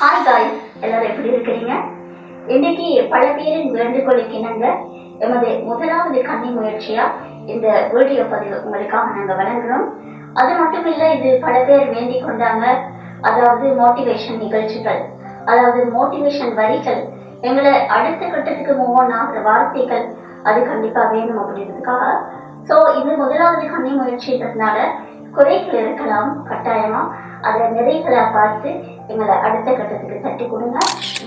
Hi guys எல்லாரும் எப்படி இருக்கிறீங்க? இன்னைக்கு பல பேரின் வேண்டுகோளுக்கு இணங்க எமது முதலாவது கன்னி முயற்சியா? இந்த வீடியோ பதிவு உங்களுக்காக நாங்கள் வழங்குறோம். அது மட்டும் இல்லை இது பல பேர் வேண்டி கொண்டாங்க. அதாவது மோட்டிவேஷன் நிகழ்ச்சிகள் அதாவது மோட்டிவேஷன் வரிகள் எங்களை அடுத்த கட்டத்துக்கு மூவ் ஆகிற வார்த்தைகள் அது கண்டிப்பாக வேணும் அப்படின்றதுக்காக. ஸோ இது முதலாவது கன்னி முயற்சின்றதுனால குறைகள் இருக்கலாம் கட்டாயமா? அதை நிறைகளை பார்த்து எங்களை அடுத்த கட்டத்துக்கு தட்டி கொடுங்க.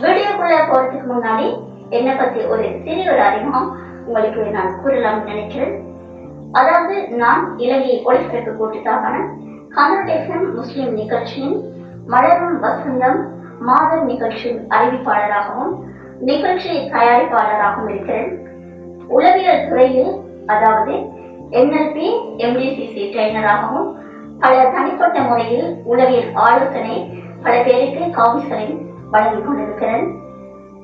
வீடியோக்குள்ள போறதுக்கு முன்னாடி என்னை பத்தி ஒரு சிறிய ஒரு அறிமுகம் உங்களுக்கு நான் கூறலாம்னு நினைக்கிறேன். அதாவது நான் இலங்கை ஒளிபரப்பு கூட்டுத்தாபன கன்வர்டேஷன் முஸ்லிம் நிகழ்ச்சியின் மலரும் வசந்தம் மாதம் நிகழ்ச்சியின் அறிவிப்பாளராகவும் நிகழ்ச்சி தயாரிப்பாளராகவும் இருக்கிறேன். உளவியல் துறையில் அதாவது என்எல்பி எம்டிசிசி ட்ரைனராகவும் பல தனிப்பட்ட முறையில் உளவியல் ஆலோசனை பல பேருக்கு கவுன்சிலிங் வழங்கி கொண்டிருக்கிறேன்.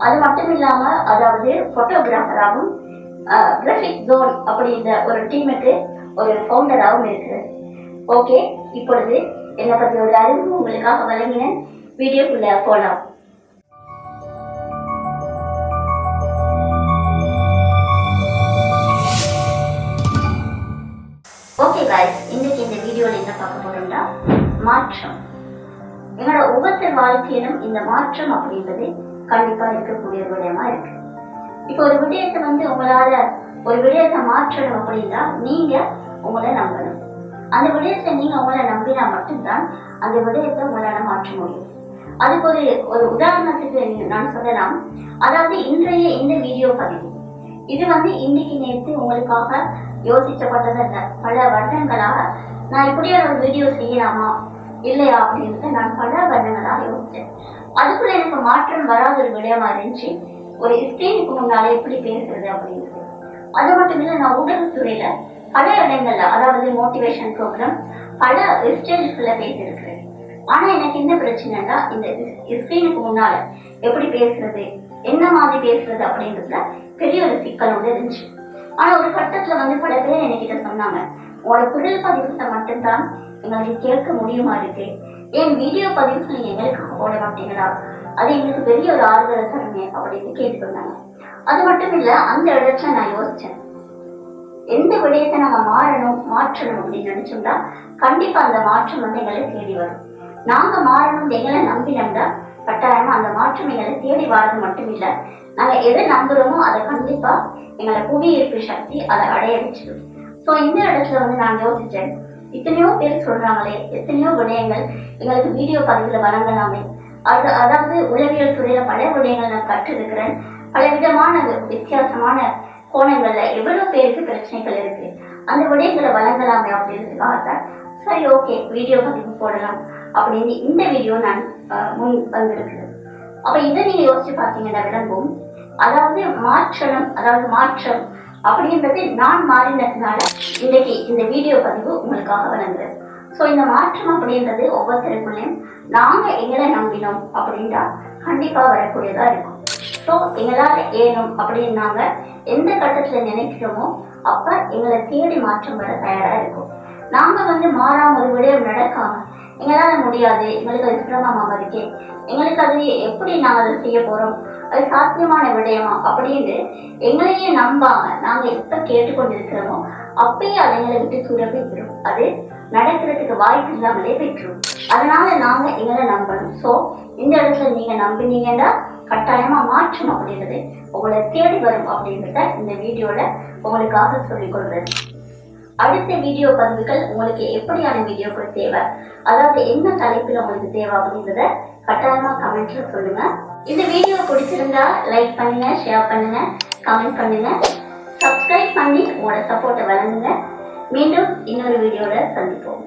அது மட்டும் இல்லாம அதாவது போட்டோகிராஃபராகவும் கிராஃபிக் ஜோன் அப்படின்ற ஒரு டீமுக்கு ஒரு ஃபவுண்டராகவும் இருக்கிறேன். ஓகே இப்பொழுது என்னை பற்றி ஒரு அறிவு உங்களுக்காக வழங்கினேன் வீடியோக்குள்ள போகலாம் ஓகே கைஸ் இன்னைக்கு இந்த வீடியோவில் என்ன பார்க்க போறோம்னா மாற்றம். எங்களோட ஒவ்வொருத்தர் வாழ்க்கையிலும் இந்த மாற்றம் அப்படின்றது கண்டிப்பா இருக்கக்கூடிய விடயமா இருக்கு. இப்போ ஒரு விடயத்தை வந்து உங்களால ஒரு விடயத்தை மாற்றணும் அப்படின்னா நீங்க உங்களை நம்பணும். அந்த விடயத்தை நீங்க உங்களை நம்பினா மட்டும்தான் அந்த விடயத்தை உங்களால மாற்ற முடியும். அதுக்கு ஒரு ஒரு உதாரணத்துக்கு நான் சொல்லலாம். அதாவது இன்றைய இந்த வீடியோ பதிவு. இது வந்து இன்னைக்கு நேற்று உங்களுக்காக யோசிக்கப்பட்டது இல்லை பல வருடங்களாக நான் இப்படியே ஒரு வீடியோ செய்யலாமா? இல்லையா? அப்படின்றத நான் பல வருடங்களாக யோசித்தேன். அதுக்குள்ள எனக்கு மாற்றம் வராத ஒரு விடயமா இருந்துச்சு. ஒரு ஸ்கிரீனுக்கு முன்னாலே எப்படி பேசுறது அப்படின்றது. அது மட்டும் இல்லை நான் ஊடகத்துறையில பல இடங்கள்ல அதாவது மோட்டிவேஷன் ப்ரோக்ராம் பல ஸ்டேஜ்குள்ள பேசியிருக்கிறேன். ஆனா எனக்கு என்ன பிரச்சனைனா இந்த ஸ்கிரீனுக்கு முன்னால எப்படி பேசுறது என்ன மாதிரி பேசுறது அப்படின்றதுல பெரிய ஒரு சிக்கலோட இருந்துச்சு. ஆனா ஒரு கட்டத்துல வந்து பல பேர் என்கிட்ட சொன்னாங்க உங்களோட குரல் பதிவுல மட்டும்தான் எங்களுக்கு கேட்க முடியுமா இருக்கு? ஏன் வீடியோ பதிவு நீங்க எங்களுக்கு போட மாட்டீங்களா? அது எங்களுக்கு பெரிய ஒரு ஆறுதலை தருங்க அப்படின்னு கேட்டுக்கொண்டாங்க அது மட்டும் இல்ல அந்த இடத்துல நான் யோசிச்சேன் எந்த விடயத்தை நம்ம மாறணும் மாற்றணும் அப்படின்னு நினைச்சோம்னா கண்டிப்பா அந்த மாற்றம் வந்து எங்களை தேடி வரும். நாங்க மாறணும் எங்களை நம்பினோம்னா கட்டாயமா அந்த மாற்றம் எங்களை தேடி வர்றது மட்டும் இல்ல நாங்க எதை நம்புறோமோ அதை கண்டிப்பா எங்களை புவி ஈர்ப்பு சக்தி அதை அடைய வச்சிடும் ஸோ இந்த இடத்துல வந்து நான் யோசிச்சேன் இத்தனையோ பேர் சொல்றாங்களே எத்தனையோ விடயங்கள் எங்களுக்கு வீடியோ பதிவுல வழங்கலாமே. அது அதாவது உளவியல் துறையில பல விடயங்கள் நான் கற்றிருக்கிறேன். பல விதமான வித்தியாசமான கோணங்கள்ல எவ்வளவு பேருக்கு பிரச்சனைகள் இருக்கு அந்த விடயங்களை வழங்கலாமே அப்படின்றதுக்காக தான் சரி ஓகே வீடியோ பதிவு போடலாம் அப்படின்னு இந்த வீடியோ நான் அஹ், முன் வந்திருக்குது அப்ப இதை நீங்க யோசிச்சு பார்த்தீங்கன்னா விளங்கும். அதாவது மாற்றணும் அதாவது மாற்றம் அப்படின்றது நான் மாறினதுனால இன்னைக்கு இந்த வீடியோ பதிவு உங்களுக்காக வழங்குறேன். ஸோ இந்த மாற்றம் அப்படின்றது ஒவ்வொருத்தருக்குள்ளேயும் நாங்கள் எங்களை நம்பினோம் அப்படின்ட்டா கண்டிப்பாக வரக்கூடியதாக இருக்கும். ஸோ எங்களால் ஏறும் அப்படின்னாங்க எந்த கட்டத்தில் நினைக்கிறோமோ அப்போ எங்களை தேடி மாற்றம் வர தயாராக இருக்கும். நாங்க வந்து மாறாம ஒரு விடயம் நடக்காம எங்களால முடியாது. எங்களுக்கு அது சிரமமாக இருக்கே. எங்களுக்கு அது எப்படி நாங்கள் அதை செய்ய போறோம்? அது சாத்தியமான விடயமா? அப்படின்னு எங்களையே நம்பாம நாங்க எப்ப கேட்டுக்கொண்டிருக்கிறோமோ அப்பயே அதை எங்களை விட்டு தூர போய்க்கிறோம் அது நடக்கிறதுக்கு வாய்ப்பு இல்லாமலே போய்க்கிறோம் அதனால நாங்க எங்களை நம்பணும். ஸோ இந்த இடத்துல நீங்க நம்பினீங்கன்னா கட்டாயமா மாற்றணும் அப்படின்றது உங்களை தேடி வரும் அப்படின்றத இந்த வீடியோல உங்களுக்காக சொல்லிக் கொள்றேன் அடுத்த வீடியோ பதிவுகள் உங்களுக்கு எப்படியான வீடியோக்கள் தேவை? அதாவது என்ன தலைப்பில் உங்களுக்கு தேவை அப்படின்றத கட்டாயமாக கமெண்ட்ல சொல்லுங்க. இந்த வீடியோ பிடிச்சிருந்தா லைக் பண்ணுங்க ஷேர் பண்ணுங்க கமெண்ட் பண்ணுங்க. சப்ஸ்கிரைப் பண்ணி உங்களோட சப்போர்ட்டை வழங்குங்க. மீண்டும் இன்னொரு வீடியோவில் சந்திப்போம்.